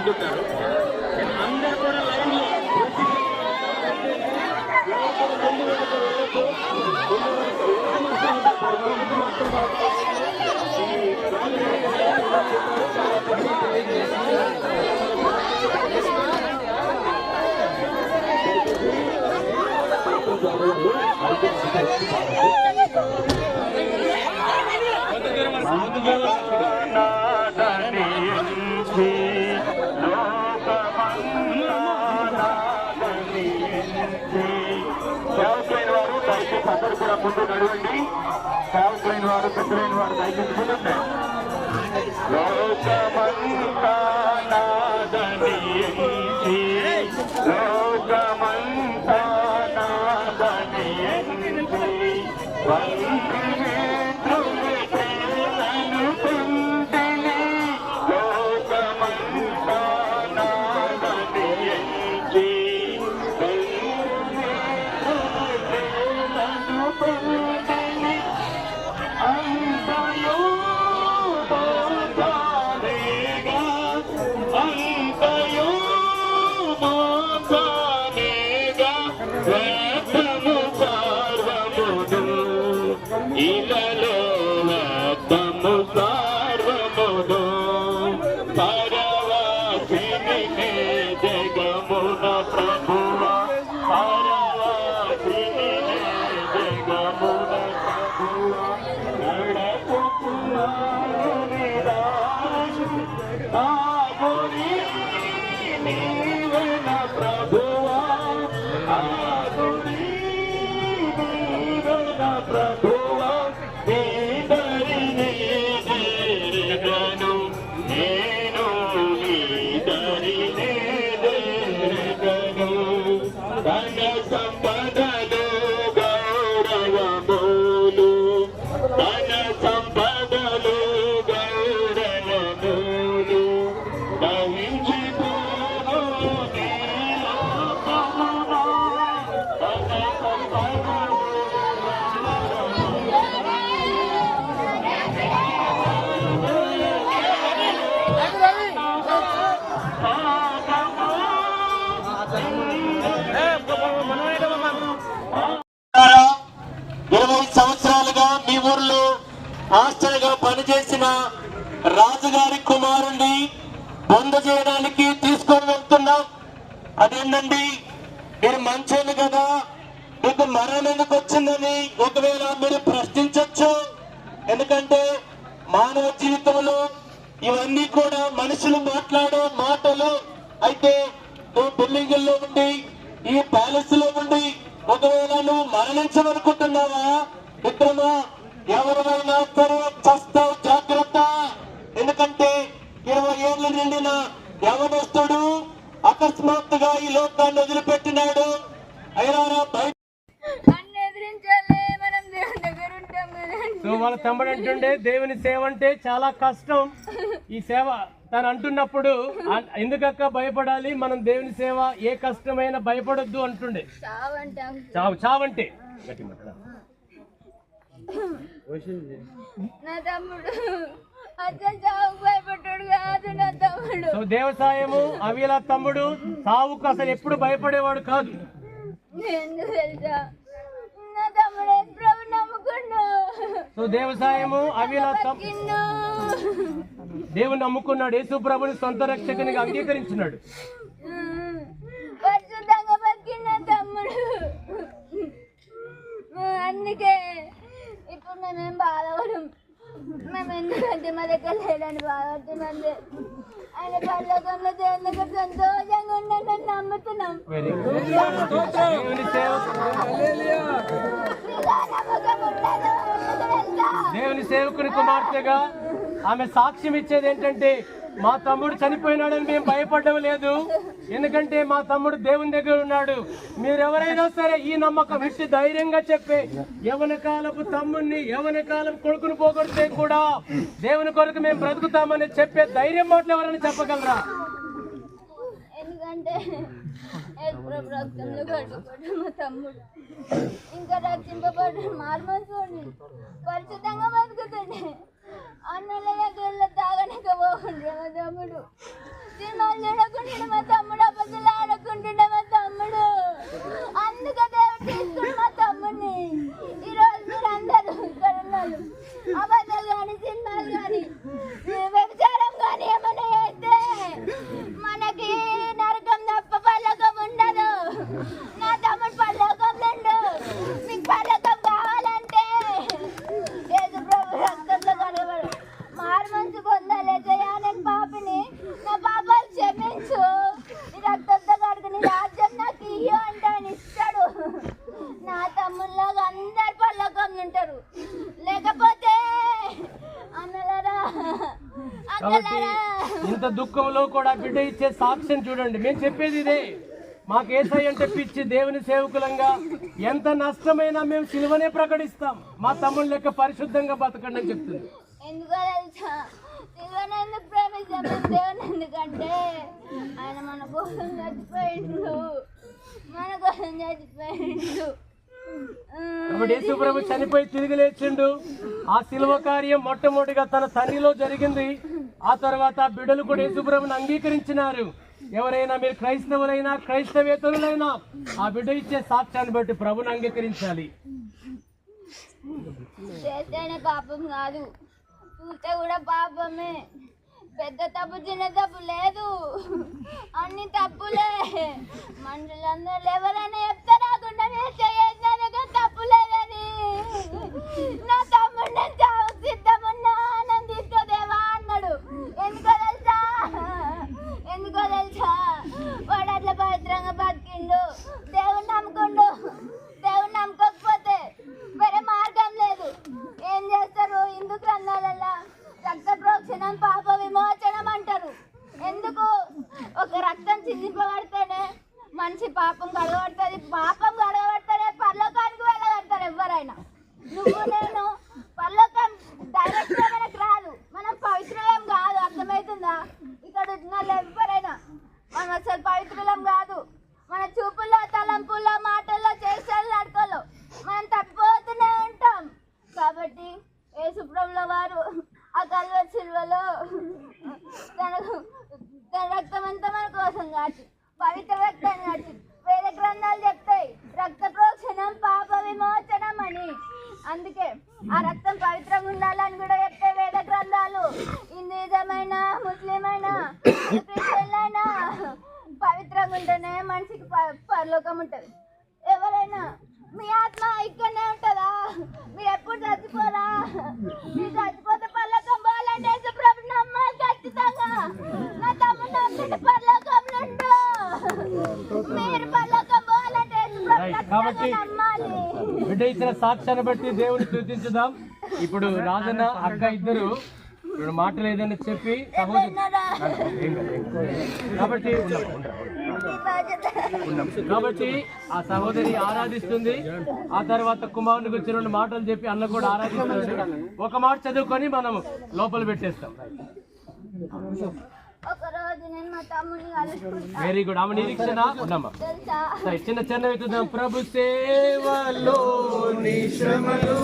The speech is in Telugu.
ముందుంటారు. అందరూ కూడా లైన్లో నాదని the train was. I didn't believe that. ఇలలో వ్యర్థము సార్వమును. పరవాసిని జగమున ప్రభువ. పరవాసిని జగమున ప్రభువ. నడపుతున్నాను నిరాశ ఆగురి నీవెన నీవెన పనిచేసిన రాజుగారి కుమారుణ్ణి బొంద చేయడానికి తీసుకొని వెళ్తున్నాం. అదేంటండి? మీరు మంచోళ్ళు కదా. మీకు మరణం ఎందుకు వచ్చిందని ఒకవేళ మీరు ప్రశ్నించవచ్చు ఎందుకంటే మానవ జీవితంలో ఇవన్నీ కూడా మనుషులు మాట్లాడే మాటలు. అయితే నువ్వు బిల్డింగుల్లో ఉండి ఈ ప్యాలెస్లో ఉండి ఒకవేళ నువ్వు మరణించమనుకుంటున్నావా? మిత్రమా ఎవరైనా సరే అకస్మాత్తుగా ఈ లోకాన్ని వదిలిపెట్టినాడు. అయినా బయట సో వాళ్ళ తమ్ముడు అంటుండే దేవుని సేవ అంటే చాలా కష్టం. ఈ సేవ తను అంటున్నప్పుడు ఎందుకక్క భయపడాలి? మనం దేవుని సేవ ఏ కష్టమైనా భయపడొద్దు అంటుండే. చావంటాం. చావు చావంటే. నా తమ్ముడు. సో దేవసాయము అవిల తమ్ముడు సావుకు అసలు ఎప్పుడు భయపడేవాడు కాదు. సో దేవసాయము అవిల. దేవుని నమ్ముకున్నాడు యేసు ప్రభుని సొంత రక్షకునిగా అంగీకరించినాడు పరిశుద్ధంగా బతికిన నా తమ్ముడు అందుకే ఇప్పుడు మేమేం బాధపడం మేము ఎందుకంటే మా దగ్గర లేదని బాధపడుతున్నాం ఆయన పర్లోకంలో దేవుని దగ్గర సంతోషంగా ఉందని నమ్ముతున్నాం? దేవుని సేవకుని కుమార్తెగా ఆమె సాక్ష్యం ఇచ్చేది ఏంటంటే మా తమ్ముడు చనిపోయినాడని మేము భయపడడం లేదు. ఎందుకంటే మా తమ్ముడు దేవుని దగ్గర ఉన్నాడు. మీరెవరైనా సరే ఈ నమ్మకం ఇట్టి ధైర్యంగా చెప్పే యవన కాలపు తమ్ముడిని యవన కాలం కొడుకును పోగొడితే కూడా దేవుని కొరకు మేము బ్రతుకుతామని చెప్పే ధైర్యం మాటలు ఎవరైనా చెప్పగలరా? ఎందుకంటే రక్తంలో కట్టుకోవడం మా తమ్ముడు. ఇంకా రక్షింపబడ్డ పరిశుద్ధంగా బతుకుతుండే. అన్నల దగ్గర తాగనక పోకుండే మా తమ్ముడు. సినిమాలు చూడకుండా మా తమ్ముడు అబద్ధాలు ఆడకుంటుండే మా తమ్ముడు. అందుకని దేవుడు తీసుకుని మా తమ్ముడిని ఈరోజు మీరు అందరూ ఇక్కడ ఉన్నారు అబద్ధాలు కానీ సినిమాలు కానీ వ్యభిచారం కానీ ఏమైనా చేస్తే మనకి నరకం తప్ప పల్లకం ఉండదు నా తమ్ముడు పల్లకం ఉండు మీకు పల్లకం కావాలంటే యేసు ప్రభు రక్తంలో కనబడు మారు మనసు పొందాలి జయాన్ని పాపిని నా పాపాలు క్షమించు నీ రక్తంతో కడుకుని రాజ్యం నాకు ఇయ్యు అంటే ఆయన ఇస్తాడు నా తమ్ముళ్ళగా అందరు పల్లకం ఉంటారు లేకపోతే అన్నలరా కాబట్టి ఇంత దుఃఖంలో కూడా బిడ్డ ఇచ్చే సాక్ష్యం చూడండి. మేము చెప్పేది ఇదే. మాకు ఏసై అంటే పిచ్చి దేవుని సేవకులంగా ఎంత నష్టమైనా మేము సిలువనే ప్రకటిస్తాం. మా తమ్ముడు లెక్క పరిశుద్ధంగా బతకండి అని చెప్తుంది. ఎందుకో తెలుసా? శివన్ ఎందుకు ప్రేమించాం దేవుని ఎందుకంటే ఆయన మన కోసం చచ్చిపోయిండు. మన కోసం చచ్చిపోయిండు. కాబట్టి యేసు ప్రభు చనిపోయి తిరిగి లేచిండు. ఆ శిలువ కార్యం మొట్టమొదటిగా తన తండ్రిలో జరిగింది. ఆ తర్వాత బిడ్డలు కూడా యేసుప్రభుని అంగీకరించినారు. ఎవరైనా మీరు క్రైస్తవులైనా క్రైస్తవేతరులైనా ఆ బిడ్డ ఇచ్చే సాక్ష్యాన్ని బట్టి ప్రభుని అంగీకరించాలి. చేస్తేనే పాపం కాదు. చూస్తే కూడా పాపమే. పెద్ద తప్పు చిన్న తప్పు లేదు. అన్ని తప్పులే. మనుషులందరూ ఎవరైనా చెప్తారు రాకుండా మీరు చేసినారు తప్పు లేదని నా తమ్ముడు నేను చావు సిద్ధమున్నా ఆనందిస్తూ దేవా అన్నాడు ఎందుకో తెలుసా ఎందుకో తెలుసా వాడు అట్లా పవిత్రంగా బతికిండు దేవుని నమ్ముకుండు దేవుని నమ్మకపోతే వేరే మార్గం లేదు ఏం చేస్తారు హిందూ గ్రంథాలల్లో రక్త ప్రోక్షణం పాప విమోచనం అంటారు ఎందుకు ఒక రక్తం చిందింపబడితేనే మనిషి పాపం కడగబడుతుంది పాపం కడగబడితేనే పర్లోకానికి వెళ్ళగలుగుతారు ఎవరైనా నువ్వు నేను పర్లోకం డైరెక్ట్గా మనకు రాదు మనం పవిత్రులం కాదు అర్థమవుతుందా ఇక్కడ ఉన్న వాళ్ళు ఎవరైనా మనం అసలు పవిత్రులం కాదు మన చూపుల్లో తలంపుల్లో మాటల్లో చేసాలు నడకలో మనం తప్పిపోతూనే ఉంటాం కాబట్టి యేసుప్రభుల వారు ఆ కల్వ సిల్వలో తనకు తన రక్తం అంతా మన కోసం కాచి పవిత్ర రక్తాన్ని కాచి వేద గ్రంథాలు చెప్తాయి. రక్త ప్రోక్షణం పాప విమోచనం అని అందుకే ఆ రక్తం పవిత్రంగా ఉండాలని కూడా చెప్తాయి వేద గ్రంథాలు. హిందూయిజమైన ముస్లిం అయినా క్రిస్టియన్ అయినా పవిత్రంగా ఉంటేనే మనిషికి ప- పరలోకం ఉంటుంది. ఎవరైనా మీ ఆత్మ ఇక్కడనే ఉంటుందా? మీరు ఎప్పుడు చచ్చిపోరా? మీరు చచ్చిపోతే పర్లోకం పోవాలంటే ప్రభుత్వం ప్రభు నమ్మాలి ఖచ్చితంగా. నా తమ్ముడు పర్లోకం పర్లోకంలో ఉండు మీరు పర్లోకం పోవాలంటే యేసు ప్రభు Right. ఖచ్చితంగా కాబట్టి- బిడ్డ ఇచ్చిన సాక్ష్యాన్ని బట్టి దేవుని స్థుతించుదాం. ఇప్పుడు రాజన్న అక్క ఇద్దరు రెండు మాటలు ఏదైనా చెప్పి సహోదరి కాబట్టి కాబట్టి ఆ సహోదరి ఆరాధిస్తుంది. ఆ తర్వాత కుమారుని గురించి రెండు మాటలు చెప్పి అన్న కూడా ఆరాధిస్తుంది. ఒక మాట చదువుకొని మనం లోపల పెట్టేస్తాం. ఒక రోజు నేను మా తమ్ముని కలుసుకుంటా. వెరీ గుడ్ ఆమె నిరీక్షణ తెలుసా? సరే, చిన్న చిన్న వెతుదాం ప్రభు సేవలో నీ శ్రమలు.